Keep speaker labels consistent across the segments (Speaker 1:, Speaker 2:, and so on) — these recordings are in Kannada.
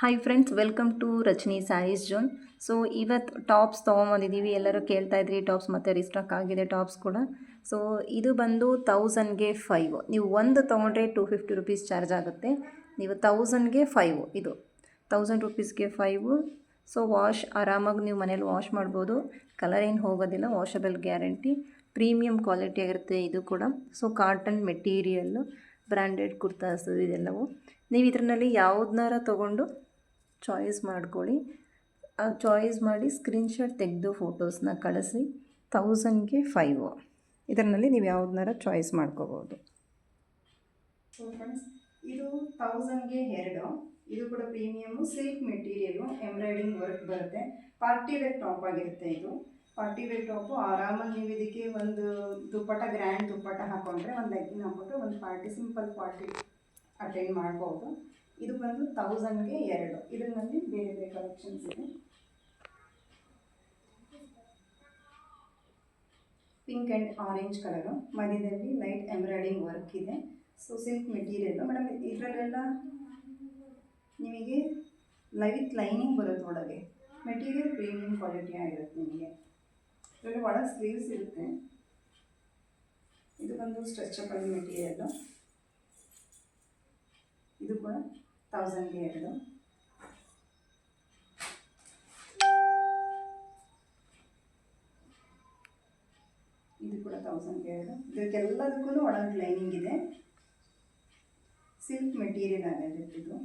Speaker 1: Hi friends welcome to Rajani sarees zone so ಇವತ್ತು ಟಾಪ್ಸ್ ತೊಗೊಂಬಂದಿದ್ದೀವಿ ಎಲ್ಲರೂ ಕೇಳ್ತಾ ಇದ್ರಿ ಟಾಪ್ಸ್ ಮತ್ತು ರಿಸ್ಟಾಕ್ ಆಗಿದೆ ಟಾಪ್ಸ್ ಕೂಡ. ಸೊ ಇದು ಬಂದು ತೌಸಂಡ್ಗೆ ಫೈವ್ ನೀವು ಒಂದು ತೊಗೊಂಡ್ರೆ ಟೂ ಫಿಫ್ಟಿ ರುಪೀಸ್ ಚಾರ್ಜ್ ಆಗುತ್ತೆ. ನೀವು ತೌಸಂಡ್ಗೆ ಫೈವ್ ಇದು. ತೌಸಂಡ್ ರುಪೀಸ್ಗೆ ಫೈವು ಸೊ ವಾಶ್ ಆರಾಮಾಗಿ ನೀವು ಮನೇಲಿ ವಾಶ್ ಮಾಡ್ಬೋದು. ಕಲರ್ ಏನು ಹೋಗೋದಿಲ್ಲ ವಾಷಬಲ್ ಗ್ಯಾರಂಟಿ ಪ್ರೀಮಿಯಂ ಕ್ವಾಲಿಟಿ ಆಗಿರುತ್ತೆ ಇದು ಕೂಡ. So cotton material branded kurtas ಇದೆಲ್ಲವು. ನೀವು ಇದರಲ್ಲಿ ಯಾವುದನ್ನಾರ ತೊಗೊಂಡು ಚಾಯ್ಸ್ ಮಾಡ್ಕೊಳ್ಳಿ. ಚಾಯ್ಸ್ ಮಾಡಿ ಸ್ಕ್ರೀನ್ಶಾಟ್ ತೆಗೆದು ಫೋಟೋಸ್ನ ಕಳಿಸಿ. ಥೌಸಂಡ್ಗೆ ಫೈವು ಇದರಲ್ಲಿ ನೀವು ಯಾವುದನ್ನಾರ ಚಾಯ್ಸ್ ಮಾಡ್ಕೋಬೋದು.
Speaker 2: ಸೊ ಫ್ರೆಂಡ್ಸ್ ಇದು ಥೌಸಂಡ್ಗೆ ಎರಡು. ಇದು ಕೂಡ premium silk material embroidering work ಬರುತ್ತೆ. ಪಾರ್ಟಿ ವೇರ್ ಟಾಪ್ ಆಗಿರುತ್ತೆ ಇದು. ಪಾರ್ಟಿ ವೇರ್ ಟಾಪು ಆರಾಮಾಗಿ ನೀವು ಇದಕ್ಕೆ ಒಂದು ದುಪ್ಪಟ ಗ್ರ್ಯಾಂಡ್ ದುಪ್ಪಟ ಹಾಕೊಂಡ್ರೆ ಒಂದು ಲೆಗ್ಗಿನ ಹಾಕ್ಬಿಟ್ಟು ಒಂದು ಪಾರ್ಟಿ ಸಿಂಪಲ್ ಪಾರ್ಟಿ ಅಟೆಂಡ್ ಮಾಡ್ಬೋದು. ಇದು ಬಂದು ತೌಸಂಡ್ಗೆ ಎರಡು. ಇದರಲ್ಲಿ ಬೇರೆ ಬೇರೆ ಕಲೆಕ್ಷನ್ಸ್ ಇದೆ. ಪಿಂಕ್ ಆ್ಯಂಡ್ ಆರೆಂಜ್ ಕಲರು ಮಧ್ಯದಲ್ಲಿ ಲೈಟ್ ಎಂಬ್ರಾಯ್ಡಿಂಗ್ ವರ್ಕ್ ಇದೆ. ಸೊ ಸಿಲ್ಕ್ ಮೆಟೀರಿಯಲ್ಲು ಮೇಡಮ್ ಇದರಲ್ಲೆಲ್ಲ ನಿಮಗೆ ಲೈಟ್ ಲೈನಿಂಗ್ ಬರುತ್ತೆ ಒಳಗೆ. ಮೆಟೀರಿಯಲ್ ಪ್ರೀಮಿಯಂ ಕ್ವಾಲಿಟಿ ಆಗಿರುತ್ತೆ ನಿಮಗೆ. ಇದರಲ್ಲಿ ಒಳಗೆ ಸ್ಲೀವ್ಸ್ ಇರುತ್ತೆ. ಇದು ಬಂದು ಸ್ಟ್ರೆಚಬಲ್ ಮೆಟೀರಿಯಲ್ಲು ಇದು ಕೂಡ ತೌಸಂಡ್ಗೆ ಎರಡು. ಇದು ಕೂಡ ತೌಸಂಡ್ಗೆ ಎರಡು. ಇದಕ್ಕೆಲ್ಲದಕ್ಕೂ ಒಳಗೆ ಲೈನಿಂಗ್ ಇದೆ. ಸಿಲ್ಕ್ ಮೆಟೀರಿಯಲ್ ಆಗಿರುತ್ತಿದ್ದು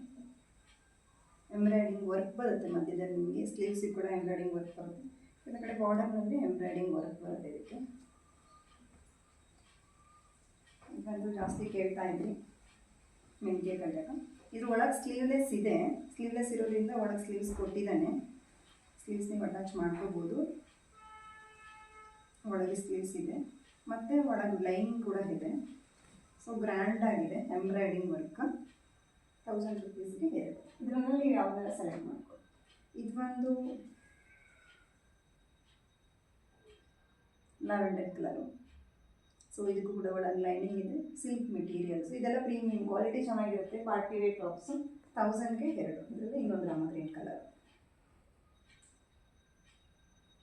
Speaker 2: ಎಂಬ್ರಾಯ್ಡಿಂಗ್ ವರ್ಕ್ ಬರುತ್ತೆ ಮಧ್ಯದಲ್ಲಿ ನಿಮಗೆ. ಸ್ಲೀವ್ಸಿಗೆ ಕೂಡ ಎಂಬ್ರಾಯ್ಡಿಂಗ್ ವರ್ಕ್ ಬರುತ್ತೆ. ಕಡೆ ಬಾರ್ಡರ್ನಲ್ಲಿ ಎಂಬ್ರಾಯ್ಡಿಂಗ್ ವರ್ಕ್ ಬರುತ್ತೆ ಇದಕ್ಕೆ. ಇದಂತೂ ಜಾಸ್ತಿ ಕೇಳ್ತಾ ಇದ್ರಿ. ಮೆಂತ್ಯ ಕಲ್ಯಾಣ ಸ್ಲೀವ್ಲೆಸ್ ಇದೆ. ಸ್ಲೀವ್ಲೆಸ್ ಇರೋದ್ರಿಂದ ಒಳಗೆ ಸ್ಲೀವ್ಸ್ ಕೊಟ್ಟಿದ್ದಾನೆ. ಸ್ಲೀವ್ಸ್ ನೀವು ಅಟ್ಯಾಚ್ ಮಾಡ್ಕೋಬೋದು. ಒಳಗೆ ಸ್ಲೀವ್ಸ್ ಇದೆ. ಮತ್ತು ಒಳಗೆ ಲೈನ್ ಕೂಡ ಇದೆ. ಸೊ ಗ್ರ್ಯಾಂಡ್ ಆಗಿದೆ ಎಂಬ್ರಾಯ್ಡಿಂಗ್ ವರ್ಕ್ ಥೌಸಂಡ್ ರುಪೀಸ್ಗೆ ಎರಡು. ಇದರಲ್ಲಿ ಯಾವ್ದಾರ ಸೆಲೆಕ್ಟ್ ಮಾಡ್ಕೊಳ್ಳಿ ಇದು ಬಂದು ಲ್ಯಾವೆಂಡರ್ ಕಲರು ಸೊ ಇದಕ್ಕೂ ಕೂಡ ಒಳಗೆ ಲೈನಿಂಗ್ ಇದೆ, ಸಿಲ್ಕ್ ಮೆಟೀರಿಯಲ್ಸ್, ಇದೆಲ್ಲ ಪ್ರೀಮಿಯಂ, ಕ್ವಾಲಿಟಿ ಚೆನ್ನಾಗಿರುತ್ತೆ ಪಾರ್ಟಿ ವೇರ್ ಟಾಪ್ಸು ತೌಸಂಡ್ಗೆ ಎರಡು, ಇದರಲ್ಲಿ ಇನ್ನೊಂದು ರಾಮ ಗ್ರೀನ್ ಕಲರ್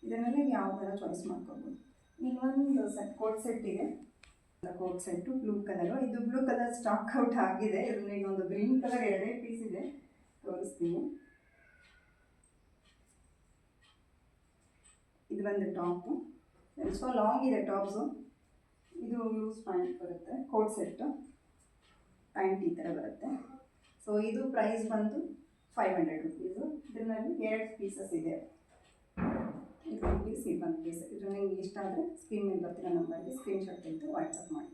Speaker 2: ಇದನ್ನೆಲ್ಲ ಯಾವ ಥರ ಚಾಯ್ಸ್ ಮಾಡ್ಕೊಬೋದು. ಇನ್ನೊಂದು ಸೆಟ್ ಕೋಟ್ ಸೆಟ್ ಇದೆ. ಕೋಟ್ ಸೆಟ್ಟು ಬ್ಲೂ ಕಲರು ಇದು ಬ್ಲೂ ಕಲರ್ ಸ್ಟಾಕ್ ಔಟ್ ಆಗಿದೆ. ಇದರಲ್ಲಿ ಇನ್ನೊಂದು ಗ್ರೀನ್ ಕಲರ್ ಎರಡೇ ಪೀಸ್ ಇದೆ. ತೋರಿಸ್ತೀನಿ. ಇದು ಬಂದು ಟಾಪು ಸೊ ಲಾಂಗ್ ಇದೆ ಟಾಪ್ಸು ಇದು ಲೂಸ್ ಪ್ಯಾಂಟ್ ಬರುತ್ತೆ ಕೋಟ್ ಸೆಟ್ಟು ಪ್ಯಾಂಟ್ ಈ ಥರ ಬರುತ್ತೆ. ಸೊ ಇದು ಪ್ರೈಸ್ ಬಂದು ಫೈವ್ ಹಂಡ್ರೆಡ್ ರುಪೀಸು ಇದರಲ್ಲಿ ಎರಡು ಪೀಸಸ್ ಇದೆ. ಇದು ಪೀಸ್ ಇದು ಒಂದು ಪೀಸ್ ಇದು ನಿಮ್ಗೆ ಇಷ್ಟ ಆದರೆ ಸ್ಕ್ರೀನ್ ಮೇಲೆ ಬರ್ತಿರೋ ನಂಬರ್ಗೆ ಸ್ಕ್ರೀನ್ಶಾಟ್ ತೆಗೆದು ವಾಟ್ಸಪ್ ಮಾಡಿ.